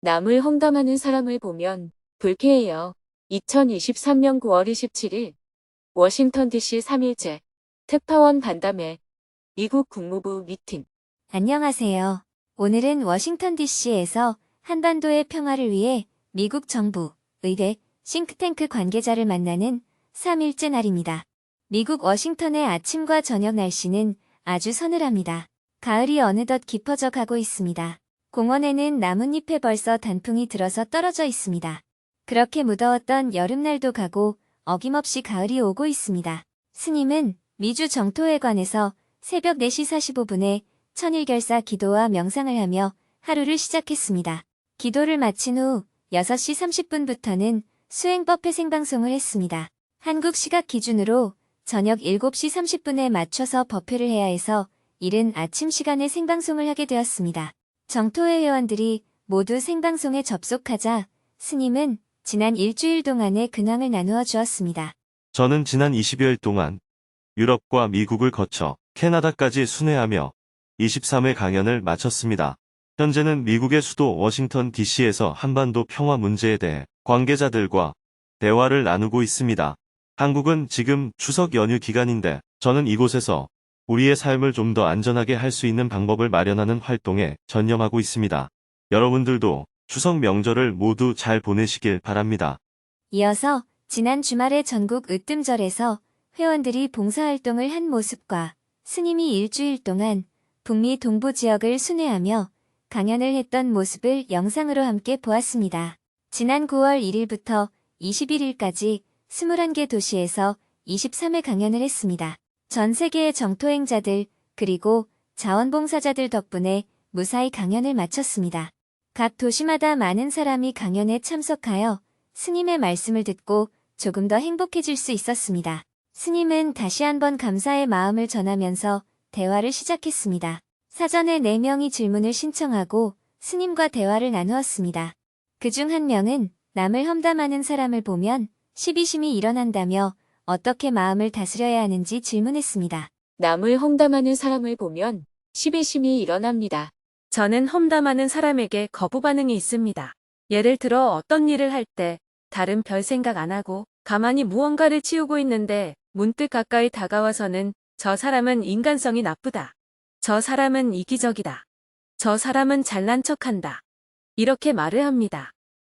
남을 험담하는 사람을 보면 불쾌해요. 2023년 9월 27일 워싱턴 DC 3일째 특파원 간담회 미국 국무부 미팅 안녕하세요. 오늘은 워싱턴 DC에서 한반도의 평화를 위해 미국 정부, 의회, 싱크탱크 관계자를 만나는 3일째 날입니다. 미국 워싱턴의 아침과 저녁 날씨는 아주 서늘합니다. 가을이 어느덧 깊어져 가고 있습니다. 공원에는 나뭇잎에 벌써 단풍이 들어서 떨어져 있습니다. 그렇게 무더웠던 여름날도 가고 어김없이 가을이 오고 있습니다. 스님은 미주 정토회관에서 새벽 4시 45분에 천일결사 기도와 명상을 하며 하루를 시작했습니다. 기도를 마친 후 6시 30분부터는 수행법 회 생방송을 했습니다. 한국 시각 기준으로 저녁 7시 30분에 맞춰서 법회를 해야 해서 이른 아침 시간에 생방송을 하게 되었습니다. 정토회 회원들이 모두 생방송에 접속하자 스님은 지난 일주일 동안의 근황을 나누어 주었습니다. 저는 지난 20여일 동안 유럽과 미국을 거쳐 캐나다까지 순회하며 23회 강연을 마쳤습니다. 현재는 미국의 수도 워싱턴 DC에서 한반도 평화 문제에 대해 관계자들과 대화를 나누고 있습니다. 한국은 지금 추석 연휴 기간인데 저는 이곳에서 우리의 삶을 좀 더 안전하게 할 수 있는 방법을 마련하는 활동에 전념하고 있습니다. 여러분들도 추석 명절을 모두 잘 보내시길 바랍니다. 이어서 지난 주말에 전국 으뜸절에서 회원들이 봉사활동을 한 모습과 스님이 일주일 동안 북미 동부 지역을 순회하며 강연을 했던 모습을 영상으로 함께 보았습니다. 지난 9월 1일부터 21일까지 21개 도시에서 23회 강연을 했습니다. 전 세계의 정토행자들 그리고 자원봉사자들 덕분에 무사히 강연을 마쳤습니다. 각 도시마다 많은 사람이 강연에 참석하여 스님의 말씀을 듣고 조금 더 행복해질 수 있었습니다. 스님은 다시 한번 감사의 마음을 전하면서 대화를 시작했습니다. 사전에 4명이 질문을 신청하고 스님과 대화를 나누었습니다. 그중 한 명은 남을 험담하는 사람을 보면 시비심이 일어난다며 어떻게 마음을 다스려야 하는지 질문했습니다. 남을 험담하는 사람을 보면 시비심이 일어납니다. 저는 험담하는 사람에게 거부 반응이 있습니다. 예를 들어 어떤 일을 할 때 다른 별 생각 안 하고 가만히 무언가를 치우고 있는데 문득 가까이 다가와서는 저 사람은 인간성이 나쁘다. 저 사람은 이기적이다. 저 사람은 잘난 척한다. 이렇게 말을 합니다.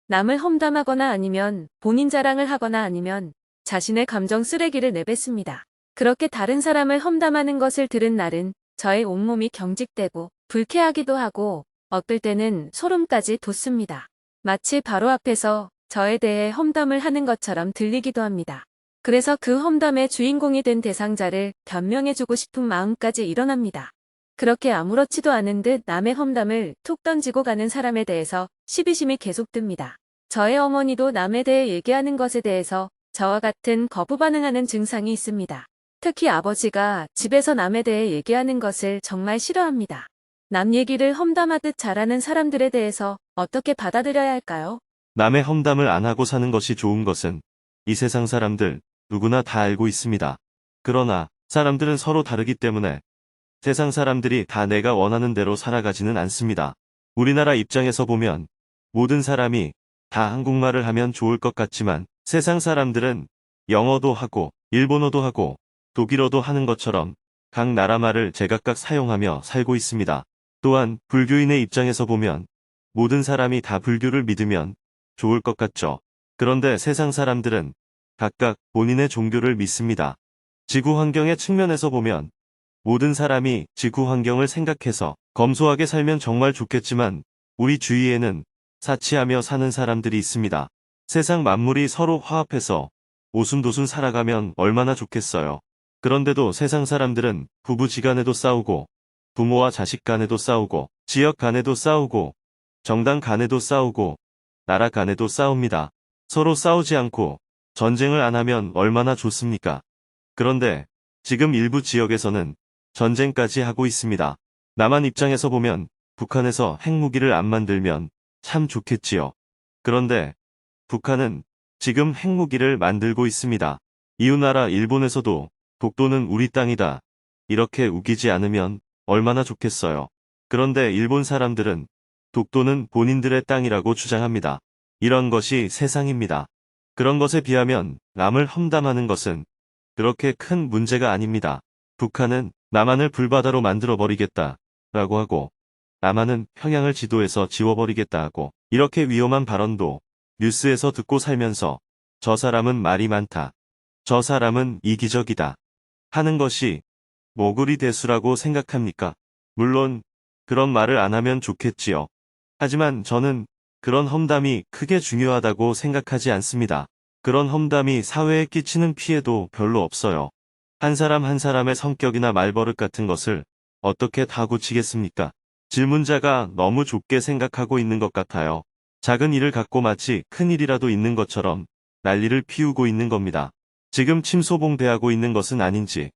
남을 험담하거나 아니면 본인 자랑을 하거나 아니면 자신의 감정 쓰레기를 내뱉습니다. 그렇게 다른 사람을 험담하는 것을 들은 날은 저의 온몸이 경직되고 불쾌하기도 하고 어떨 때는 소름까지 돋습니다. 마치 바로 앞에서 저에 대해 험담을 하는 것처럼 들리기도 합니다. 그래서 그 험담의 주인공이 된 대상자를 변명해주고 싶은 마음까지 일어납니다. 그렇게 아무렇지도 않은 듯 남의 험담을 툭 던지고 가는 사람에 대해서 시비심이 계속 듭니다. 저의 어머니도 남에 대해 얘기하는 것에 대해서 저와 같은 거부 반응하는 증상이 있습니다. 특히 아버지가 집에서 남에 대해 얘기하는 것을 정말 싫어합니다. 남 얘기를 험담하듯 잘하는 사람들에 대해서 어떻게 받아들여야 할까요? 남의 험담을 안 하고 사는 것이 좋은 것은 이 세상 사람들 누구나 다 알고 있습니다. 그러나 사람들은 서로 다르기 때문에 세상 사람들이 다 내가 원하는 대로 살아가지는 않습니다. 우리나라 입장에서 보면 모든 사람이 다 한국말을 하면 좋을 것 같지만 세상 사람들은 영어도 하고 일본어도 하고 독일어도 하는 것처럼 각 나라 말을 제각각 사용하며 살고 있습니다. 또한 불교인의 입장에서 보면 모든 사람이 다 불교를 믿으면 좋을 것 같죠. 그런데 세상 사람들은 각각 본인의 종교를 믿습니다. 지구 환경의 측면에서 보면 모든 사람이 지구 환경을 생각해서 검소하게 살면 정말 좋겠지만 우리 주위에는 사치하며 사는 사람들이 있습니다. 세상 만물이 서로 화합해서 오순도순 살아가면 얼마나 좋겠어요. 그런데도 세상 사람들은 부부지간에도 싸우고 부모와 자식 간에도 싸우고 지역 간에도 싸우고 정당 간에도 싸우고 나라 간에도 싸웁니다. 서로 싸우지 않고 전쟁을 안 하면 얼마나 좋습니까? 그런데 지금 일부 지역에서는 전쟁까지 하고 있습니다. 남한 입장에서 보면 북한에서 핵무기를 안 만들면 참 좋겠지요. 그런데 북한은 지금 핵무기를 만들고 있습니다. 이웃나라 일본에서도 독도는 우리 땅이다. 이렇게 우기지 않으면 얼마나 좋겠어요. 그런데 일본 사람들은 독도는 본인들의 땅이라고 주장합니다. 이런 것이 세상입니다. 그런 것에 비하면 남을 험담하는 것은 그렇게 큰 문제가 아닙니다. 북한은 남한을 불바다로 만들어버리겠다. 라고 하고 남한은 평양을 지도에서 지워버리겠다 하고 이렇게 위험한 발언도 뉴스에서 듣고 살면서 저 사람은 말이 많다. 저 사람은 이기적이다. 하는 것이 모구리 대수라고 생각합니까? 물론 그런 말을 안 하면 좋겠지요. 하지만 저는 그런 험담이 크게 중요하다고 생각하지 않습니다. 그런 험담이 사회에 끼치는 피해도 별로 없어요. 한 사람 한 사람의 성격이나 말버릇 같은 것을 어떻게 다 고치겠습니까? 질문자가 너무 좁게 생각하고 있는 것 같아요. 작은 일을 갖고 마치 큰 일이라도 있는 것처럼 난리를 피우고 있는 겁니다. 지금 침소봉대하고 있는 것은 아닌지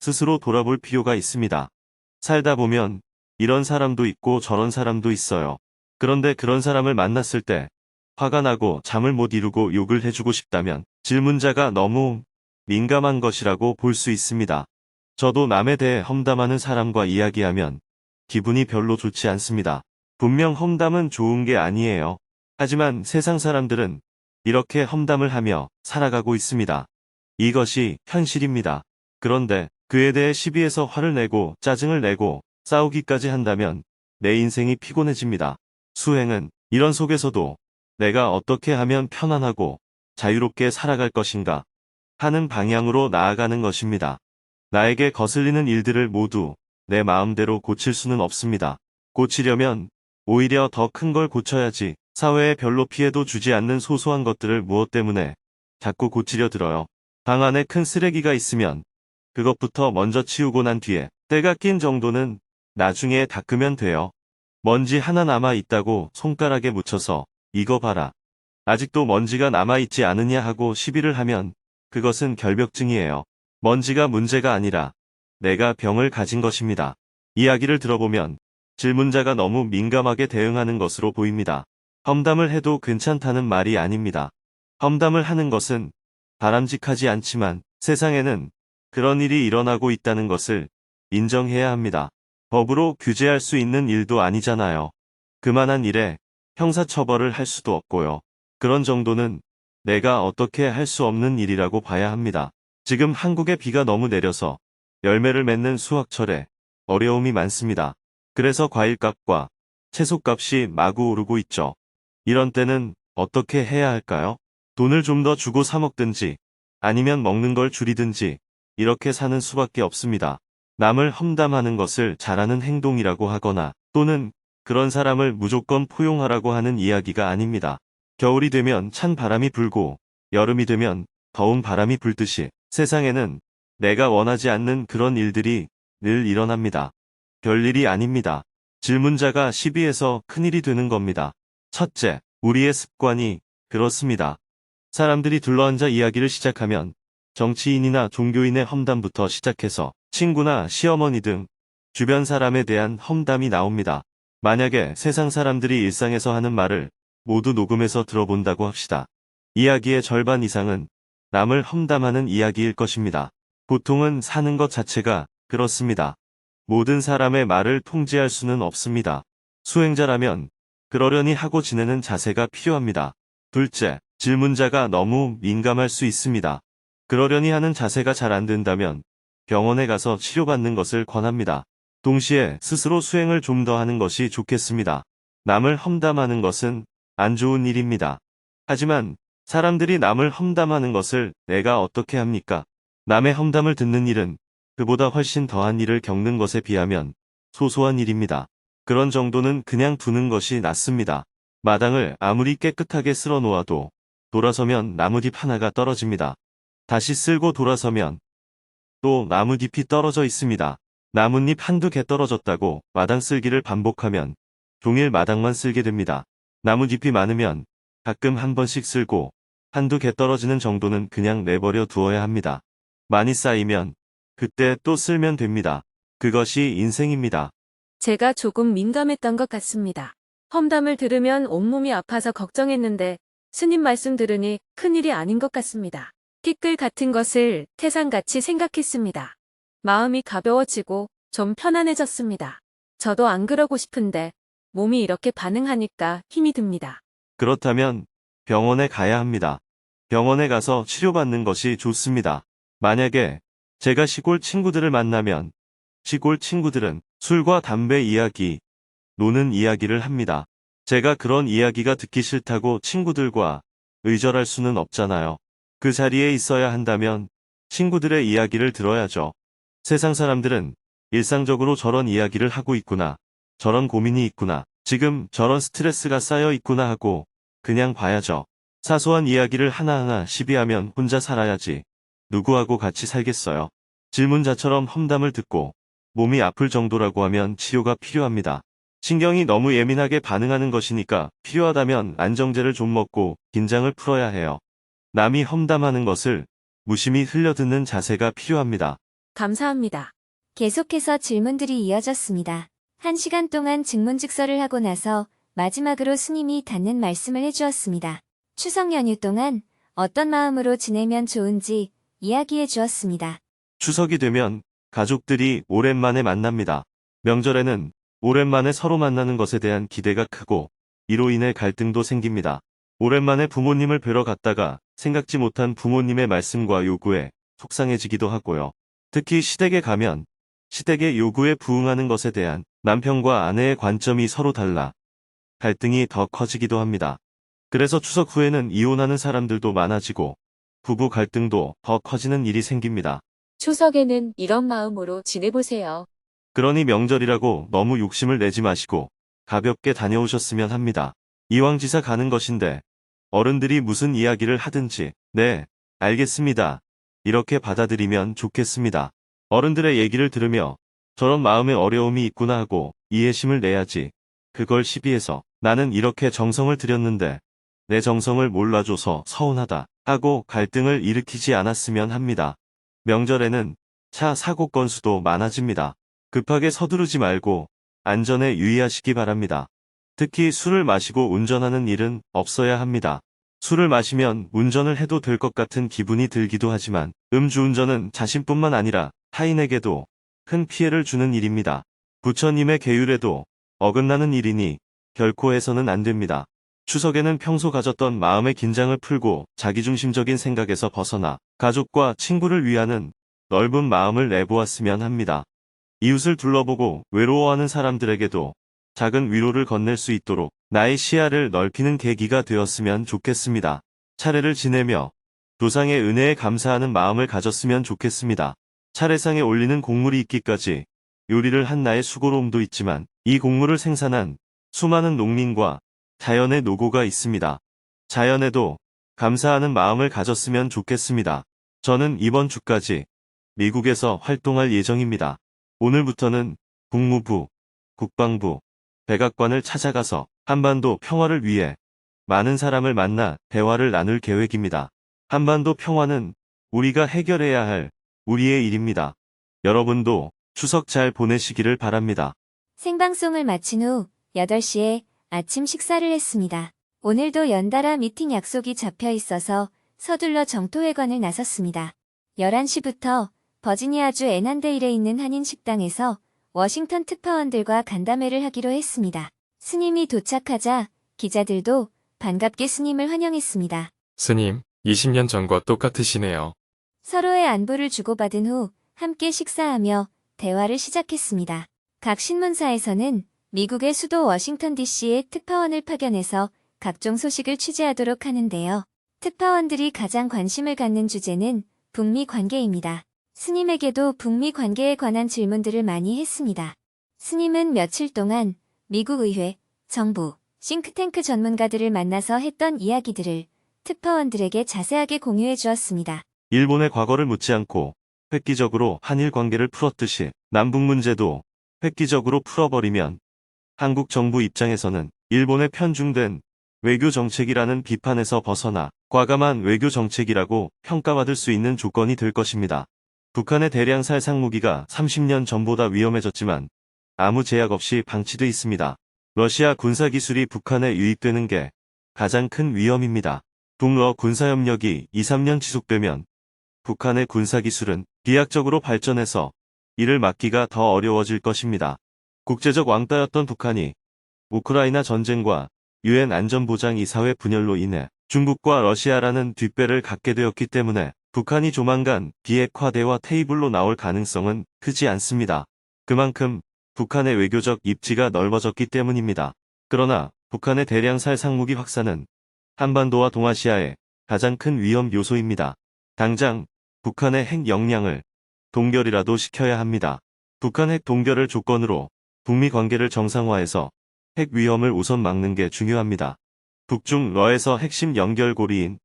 스스로 돌아볼 필요가 있습니다. 살다 보면 이런 사람도 있고 저런 사람도 있어요. 그런데 그런 사람을 만났을 때 화가 나고 잠을 못 이루고 욕을 해주고 싶다면 질문자가 너무 민감한 것이라고 볼 수 있습니다. 저도 남에 대해 험담하는 사람과 이야기하면 기분이 별로 좋지 않습니다. 분명 험담은 좋은 게 아니에요. 하지만 세상 사람들은 이렇게 험담을 하며 살아가고 있습니다. 이것이 현실입니다. 그런데 그에 대해 시비해서 화를 내고 짜증을 내고 싸우기까지 한다면 내 인생이 피곤해집니다. 수행은 이런 속에서도 내가 어떻게 하면 편안하고 자유롭게 살아갈 것인가 하는 방향으로 나아가는 것입니다. 나에게 거슬리는 일들을 모두 내 마음대로 고칠 수는 없습니다. 고치려면 오히려 더 큰 걸 고쳐야지 사회에 별로 피해도 주지 않는 소소한 것들을 무엇 때문에 자꾸 고치려 들어요. 방 안에 큰 쓰레기가 있으면 그것부터 먼저 치우고 난 뒤에 때가 낀 정도는 나중에 닦으면 돼요. 먼지 하나 남아 있다고 손가락에 묻혀서 이거 봐라. 아직도 먼지가 남아 있지 않으냐 하고 시비를 하면 그것은 결벽증이에요. 먼지가 문제가 아니라 내가 병을 가진 것입니다. 이야기를 들어보면 질문자가 너무 민감하게 대응하는 것으로 보입니다. 험담을 해도 괜찮다는 말이 아닙니다. 험담을 하는 것은 바람직하지 않지만 세상에는 그런 일이 일어나고 있다는 것을 인정해야 합니다. 법으로 규제할 수 있는 일도 아니잖아요. 그만한 일에 형사처벌을 할 수도 없고요. 그런 정도는 내가 어떻게 할 수 없는 일이라고 봐야 합니다. 지금 한국에 비가 너무 내려서 열매를 맺는 수확철에 어려움이 많습니다. 그래서 과일값과 채소값이 마구 오르고 있죠. 이런 때는 어떻게 해야 할까요? 돈을 좀 더 주고 사 먹든지 아니면 먹는 걸 줄이든지 이렇게 사는 수밖에 없습니다. 남을 험담하는 것을 잘하는 행동이라고 하거나 또는 그런 사람을 무조건 포용하라고 하는 이야기가 아닙니다. 겨울이 되면 찬 바람이 불고 여름이 되면 더운 바람이 불듯이 세상에는 내가 원하지 않는 그런 일들이 늘 일어납니다. 별일이 아닙니다. 질문자가 시비해서 큰일이 되는 겁니다. 첫째, 우리의 습관이 그렇습니다. 사람들이 둘러앉아 이야기를 시작하면 정치인이나 종교인의 험담부터 시작해서 친구나 시어머니 등 주변 사람에 대한 험담이 나옵니다. 만약에 세상 사람들이 일상에서 하는 말을 모두 녹음해서 들어본다고 합시다. 이야기의 절반 이상은 남을 험담하는 이야기일 것입니다. 보통은 사는 것 자체가 그렇습니다. 모든 사람의 말을 통제할 수는 없습니다. 수행자라면 그러려니 하고 지내는 자세가 필요합니다. 둘째, 질문자가 너무 민감할 수 있습니다. 그러려니 하는 자세가 잘 안 된다면 병원에 가서 치료받는 것을 권합니다. 동시에 스스로 수행을 좀 더 하는 것이 좋겠습니다. 남을 험담하는 것은 안 좋은 일입니다. 하지만 사람들이 남을 험담하는 것을 내가 어떻게 합니까? 남의 험담을 듣는 일은 그보다 훨씬 더한 일을 겪는 것에 비하면 소소한 일입니다. 그런 정도는 그냥 두는 것이 낫습니다. 마당을 아무리 깨끗하게 쓸어 놓아도 돌아서면 나무잎 하나가 떨어집니다. 다시 쓸고 돌아서면 또 나무잎이 떨어져 있습니다. 나뭇잎 한두 개 떨어졌다고 마당 쓸기를 반복하면 종일 마당만 쓸게 됩니다. 나뭇잎이 많으면 가끔 한 번씩 쓸고 한두 개 떨어지는 정도는 그냥 내버려 두어야 합니다. 많이 쌓이면 그때 또 쓸면 됩니다. 그것이 인생입니다. 제가 조금 민감했던 것 같습니다. 험담을 들으면 온몸이 아파서 걱정했는데 스님 말씀 들으니 큰일이 아닌 것 같습니다. 티끌 같은 것을 태산같이 생각했습니다. 마음이 가벼워지고 좀 편안해졌습니다. 저도 안 그러고 싶은데 몸이 이렇게 반응하니까 힘이 듭니다. 그렇다면 병원에 가야 합니다. 병원에 가서 치료받는 것이 좋습니다. 만약에 제가 시골 친구들을 만나면 시골 친구들은 술과 담배 이야기, 노는 이야기를 합니다. 제가 그런 이야기가 듣기 싫다고 친구들과 의절할 수는 없잖아요. 그 자리에 있어야 한다면 친구들의 이야기를 들어야죠. 세상 사람들은 일상적으로 저런 이야기를 하고 있구나. 저런 고민이 있구나. 지금 저런 스트레스가 쌓여 있구나 하고 그냥 봐야죠. 사소한 이야기를 하나하나 시비하면 혼자 살아야지. 누구하고 같이 살겠어요. 질문자처럼 험담을 듣고 몸이 아플 정도라고 하면 치료가 필요합니다. 신경이 너무 예민하게 반응하는 것이니까 필요하다면 안정제를 좀 먹고 긴장을 풀어야 해요. 남이 험담하는 것을 무심히 흘려듣는 자세가 필요합니다. 감사합니다. 계속해서 질문들이 이어졌습니다. 한 시간 동안 증문즉서를 하고 나서 마지막으로 스님이 닿는 말씀을 해주었습니다. 추석 연휴 동안 어떤 마음으로 지내면 좋은지 이야기해 주었습니다. 추석이 되면 가족들이 오랜만에 만납니다. 명절에는 오랜만에 서로 만나는 것에 대한 기대가 크고 이로 인해 갈등도 생깁니다. 오랜만에 부모님을 뵈러 갔다가 생각지 못한 부모님의 말씀과 요구에 속상해지기도 하고요. 특히 시댁에 가면 시댁의 요구에 부응하는 것에 대한 남편과 아내의 관점이 서로 달라 갈등이 더 커지기도 합니다. 그래서 추석 후에는 이혼하는 사람들도 많아지고 부부 갈등도 더 커지는 일이 생깁니다. 추석에는 이런 마음으로 지내보세요. 그러니 명절이라고 너무 욕심을 내지 마시고 가볍게 다녀오셨으면 합니다. 이왕지사 가는 것인데 어른들이 무슨 이야기를 하든지 네, 알겠습니다. 이렇게 받아들이면 좋겠습니다. 어른들의 얘기를 들으며 저런 마음에 어려움이 있구나 하고 이해심을 내야지. 그걸 시비해서 나는 이렇게 정성을 들였는데 내 정성을 몰라줘서 서운하다 하고 갈등을 일으키지 않았으면 합니다. 명절에는 차 사고 건수도 많아집니다. 급하게 서두르지 말고 안전에 유의하시기 바랍니다. 특히 술을 마시고 운전하는 일은 없어야 합니다. 술을 마시면 운전을 해도 될 것 같은 기분이 들기도 하지만 음주운전은 자신뿐만 아니라 타인에게도 큰 피해를 주는 일입니다. 부처님의 계율에도 어긋나는 일이니 결코 해서는 안 됩니다. 추석에는 평소 가졌던 마음의 긴장을 풀고 자기중심적인 생각에서 벗어나 가족과 친구를 위하는 넓은 마음을 내보았으면 합니다. 이웃을 둘러보고 외로워하는 사람들에게도 작은 위로를 건넬 수 있도록 나의 시야를 넓히는 계기가 되었으면 좋겠습니다. 차례를 지내며 조상의 은혜에 감사하는 마음을 가졌으면 좋겠습니다. 차례상에 올리는 곡물이 있기까지 요리를 한 나의 수고로움도 있지만 이 곡물을 생산한 수많은 농민과 자연의 노고가 있습니다. 자연에도 감사하는 마음을 가졌으면 좋겠습니다. 저는 이번 주까지 미국에서 활동할 예정입니다. 오늘부터는 국무부, 국방부, 백악관을 찾아가서 한반도 평화를 위해 많은 사람을 만나 대화를 나눌 계획입니다. 한반도 평화는 우리가 해결해야 할 우리의 일입니다. 여러분도 추석 잘 보내시기를 바랍니다. 생방송을 마친 후 8시에 아침 식사를 했습니다. 오늘도 연달아 미팅 약속이 잡혀 있어서 서둘러 정토회관을 나섰습니다. 11시부터 버지니아주 애난데일에 있는 한인 식당에서 워싱턴 특파원들과 간담회를 하기로 했습니다. 스님이 도착하자 기자들도 반갑게 스님을 환영했습니다. 스님, 20년 전과 똑같으시네요. 서로의 안부를 주고받은 후 함께 식사하며 대화를 시작했습니다. 각 신문사에서는 미국의 수도 워싱턴 DC에 특파원을 파견해서 각종 소식을 취재하도록 하는데요. 특파원들이 가장 관심을 갖는 주제는 북미 관계입니다. 스님에게도 북미 관계에 관한 질문들을 많이 했습니다. 스님은 며칠 동안 미국 의회, 정부, 싱크탱크 전문가들을 만나서 했던 이야기들을 특파원들에게 자세하게 공유해 주었습니다. 일본의 과거를 묻지 않고 획기적으로 한일 관계를 풀었듯이 남북 문제도 획기적으로 풀어버리면 한국 정부 입장에서는 일본의 편중된 외교 정책이라는 비판에서 벗어나 과감한 외교 정책이라고 평가받을 수 있는 조건이 될 것입니다. 북한의 대량 살상 무기가 30년 전보다 위험해졌지만 아무 제약 없이 방치돼 있습니다. 러시아 군사기술이 북한에 유입되는 게 가장 큰 위험입니다. 북러 군사협력이 2, 3년 지속되면 북한의 군사기술은 비약적으로 발전해서 이를 막기가 더 어려워질 것입니다. 국제적 왕따였던 북한이 우크라이나 전쟁과 유엔 안전보장이사회 분열로 인해 중국과 러시아라는 뒷배를 갖게 되었기 때문에 북한이 조만간 비핵화대화 테이블로 나올 가능성은 크지 않습니다. 그만큼 북한의 외교적 입지가 넓어졌기 때문입니다. 그러나 북한의 대량 살 상무기 확산은 한반도와 동아시아의 가장 큰 위험 요소입니다. 당장 북한의 핵 역량을 동결이라도 시켜야 합니다. 북한 핵 동결을 조건으로 북미 관계를 정상화해서 핵 위험을 우선 막는 게 중요합니다. 북중 러에서 핵심 연결고리인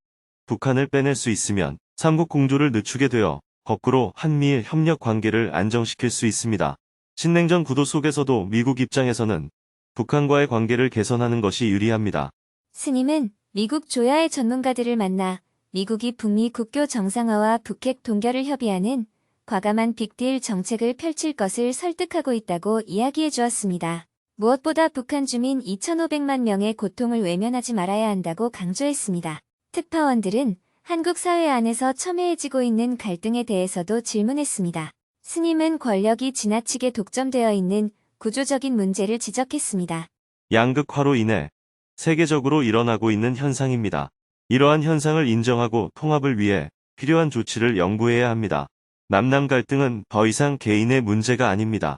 북한을 빼낼 수 있으면 삼국 공조를 늦추게 되어 거꾸로 한미일 협력 관계를 안정시킬 수 있습니다. 신냉전 구도 속에서도 미국 입장에서는 북한과의 관계를 개선하는 것이 유리합니다. 스님은 미국 조야의 전문가들을 만나 미국이 북미 국교 정상화와 북핵 동결을 협의하는 과감한 빅딜 정책을 펼칠 것을 설득하고 있다고 이야기해 주었습니다. 무엇보다 북한 주민 2,500만 명의 고통을 외면하지 말아야 한다고 강조했습니다. 특파원들은 한국 사회 안에서 첨예해지고 있는 갈등에 대해서도 질문했습니다. 스님은 권력이 지나치게 독점되어 있는 구조적인 문제를 지적했습니다. 양극화로 인해 세계적으로 일어나고 있는 현상입니다. 이러한 현상을 인정하고 통합을 위해 필요한 조치를 연구해야 합니다. 남남 갈등은 더 이상 개인의 문제가 아닙니다.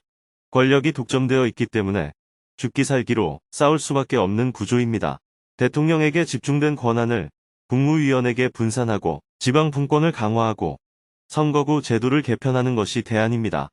권력이 독점되어 있기 때문에 죽기 살기로 싸울 수밖에 없는 구조입니다. 대통령에게 집중된 권한을 국무위원에게 분산하고 지방 분권을 강화하고 선거구 제도를 개편하는 것이 대안입니다.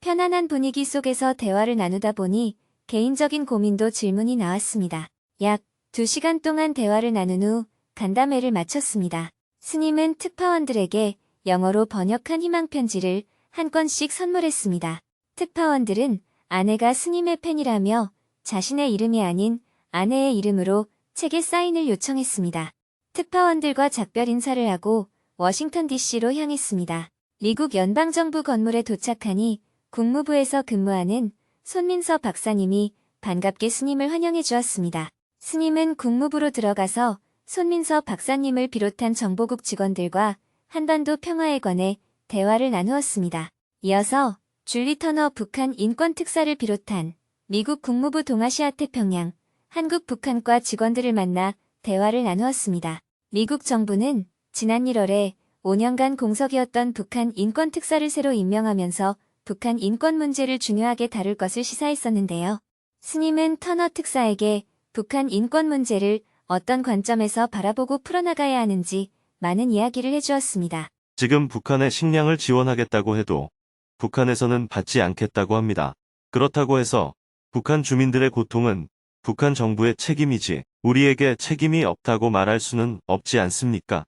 편안한 분위기 속에서 대화를 나누다 보니 개인적인 고민도 질문이 나왔습니다. 약 2시간 동안 대화를 나눈 후 간담회를 마쳤습니다. 스님은 특파원들에게 영어로 번역한 희망편지를 한 건씩 선물했습니다. 특파원들은 아내가 스님의 팬이라며 자신의 이름이 아닌 아내의 이름으로 책에 사인을 요청했습니다. 특파원들과 작별 인사를 하고 워싱턴 DC로 향했습니다. 미국 연방정부 건물에 도착하니 국무부에서 근무하는 손민서 박사님이 반갑게 스님을 환영해 주었습니다. 스님은 국무부로 들어가서 손민서 박사님을 비롯한 정보국 직원들과 한반도 평화에 관해 대화를 나누었습니다. 이어서 줄리 터너 북한 인권특사를 비롯한 미국 국무부 동아시아 태평양 한국 북한과 직원들을 만나 대화를 나누었습니다. 미국 정부는 지난 1월에 5년간 공석이었던 북한 인권특사를 새로 임명하면서 북한 인권 문제를 중요하게 다룰 것을 시사했었는데요. 스님은 터너 특사에게 북한 인권 문제를 어떤 관점에서 바라보고 풀어나가야 하는지 많은 이야기를 해주었습니다. 지금 북한에 식량을 지원하겠다고 해도 북한에서는 받지 않겠다고 합니다. 그렇다고 해서 북한 주민들의 고통은 북한 정부의 책임이지 우리에게 책임이 없다고 말할 수는 없지 않습니까?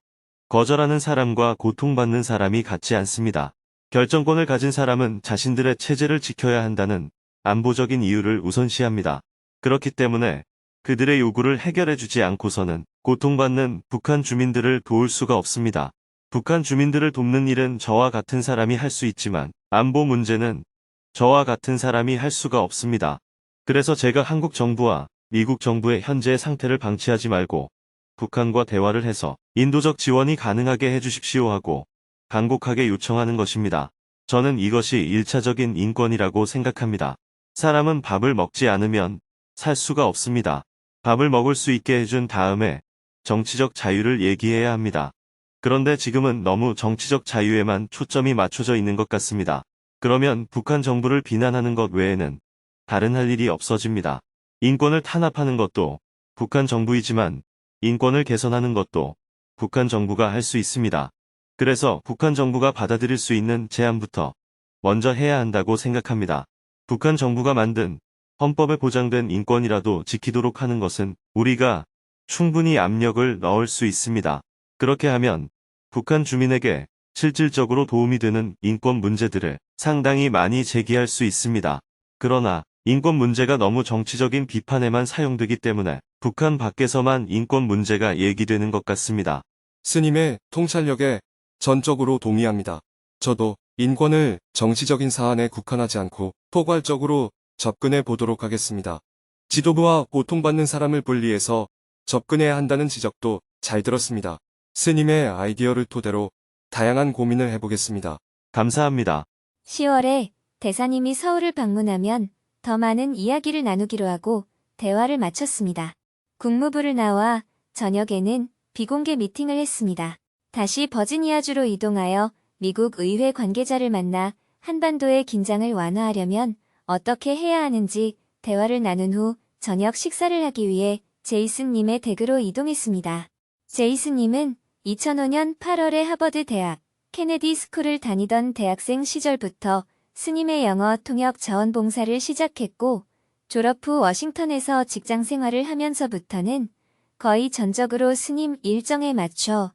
거절하는 사람과 고통받는 사람이 같지 않습니다. 결정권을 가진 사람은 자신들의 체제를 지켜야 한다는 안보적인 이유를 우선시합니다. 그렇기 때문에 그들의 요구를 해결해주지 않고서는 고통받는 북한 주민들을 도울 수가 없습니다. 북한 주민들을 돕는 일은 저와 같은 사람이 할 수 있지만 안보 문제는 저와 같은 사람이 할 수가 없습니다. 그래서 제가 한국 정부와 미국 정부의 현재의 상태를 방치하지 말고 북한과 대화를 해서 인도적 지원이 가능하게 해주십시오 하고 간곡하게 요청하는 것입니다. 저는 이것이 1차적인 인권이라고 생각합니다. 사람은 밥을 먹지 않으면 살 수가 없습니다. 밥을 먹을 수 있게 해준 다음에 정치적 자유를 얘기해야 합니다. 그런데 지금은 너무 정치적 자유에만 초점이 맞춰져 있는 것 같습니다. 그러면 북한 정부를 비난하는 것 외에는 다른 할 일이 없어집니다. 인권을 탄압하는 것도 북한 정부이지만 인권을 개선하는 것도 북한 정부가 할 수 있습니다. 그래서 북한 정부가 받아들일 수 있는 제안부터 먼저 해야 한다고 생각합니다. 북한 정부가 만든 헌법에 보장된 인권이라도 지키도록 하는 것은 우리가 충분히 압력을 넣을 수 있습니다. 그렇게 하면 북한 주민에게 실질적으로 도움이 되는 인권 문제들을 상당히 많이 제기할 수 있습니다. 그러나 인권 문제가 너무 정치적인 비판에만 사용되기 때문에 북한 밖에서만 인권 문제가 얘기되는 것 같습니다. 스님의 통찰력에 전적으로 동의합니다. 저도 인권을 정치적인 사안에 국한하지 않고 포괄적으로 접근해 보도록 하겠습니다. 지도부와 고통받는 사람을 분리해서 접근해야 한다는 지적도 잘 들었습니다. 스님의 아이디어를 토대로 다양한 고민을 해보겠습니다. 감사합니다. 10월에 대사님이 서울을 방문하면 더 많은 이야기를 나누기로 하고 대화를 마쳤습니다. 국무부를 나와 저녁에는 비공개 미팅을 했습니다. 다시 버지니아주로 이동하여 미국 의회 관계자를 만나 한반도의 긴장을 완화하려면 어떻게 해야 하는지 대화를 나눈 후 저녁 식사를 하기 위해 제이슨님의 댁으로 이동했습니다. 제이슨님은 2005년 8월에 하버드 대학 케네디 스쿨을 다니던 대학생 시절부터 스님의 영어 통역 자원봉사를 시작했고 졸업 후 워싱턴에서 직장 생활을 하면서부터는 거의 전적으로 스님 일정에 맞춰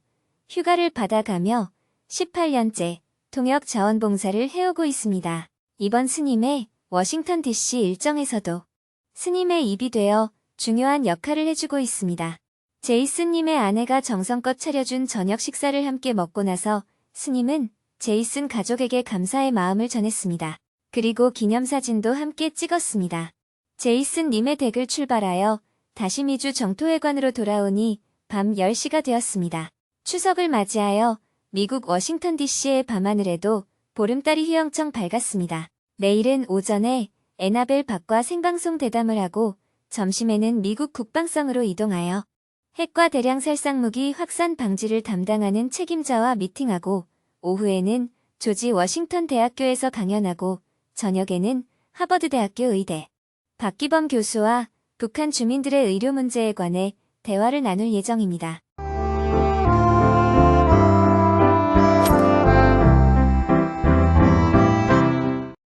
휴가를 받아가며 18년째 통역 자원봉사를 해오고 있습니다. 이번 스님의 워싱턴 DC 일정에서도 스님의 입이 되어 중요한 역할을 해주고 있습니다. 제이슨님의 아내가 정성껏 차려준 저녁 식사를 함께 먹고 나서 스님은 제이슨 가족에게 감사의 마음을 전했습니다. 그리고 기념사진도 함께 찍었습니다. 제이슨님의 댁을 출발하여 다시 미주 정토회관으로 돌아오니 밤 10시가 되었습니다. 추석을 맞이하여 미국 워싱턴 DC의 밤하늘에도 보름달이 휘영청 밝았습니다. 내일은 오전에 에나벨 박과 생방송 대담을 하고 점심에는 미국 국방성으로 이동하여 핵과 대량 살상 무기 확산 방지를 담당하는 책임자와 미팅하고 오후에는 조지 워싱턴 대학교에서 강연하고 저녁에는 하버드 대학교 의대 박기범 교수와 북한 주민들의 의료 문제에 관해 대화를 나눌 예정입니다.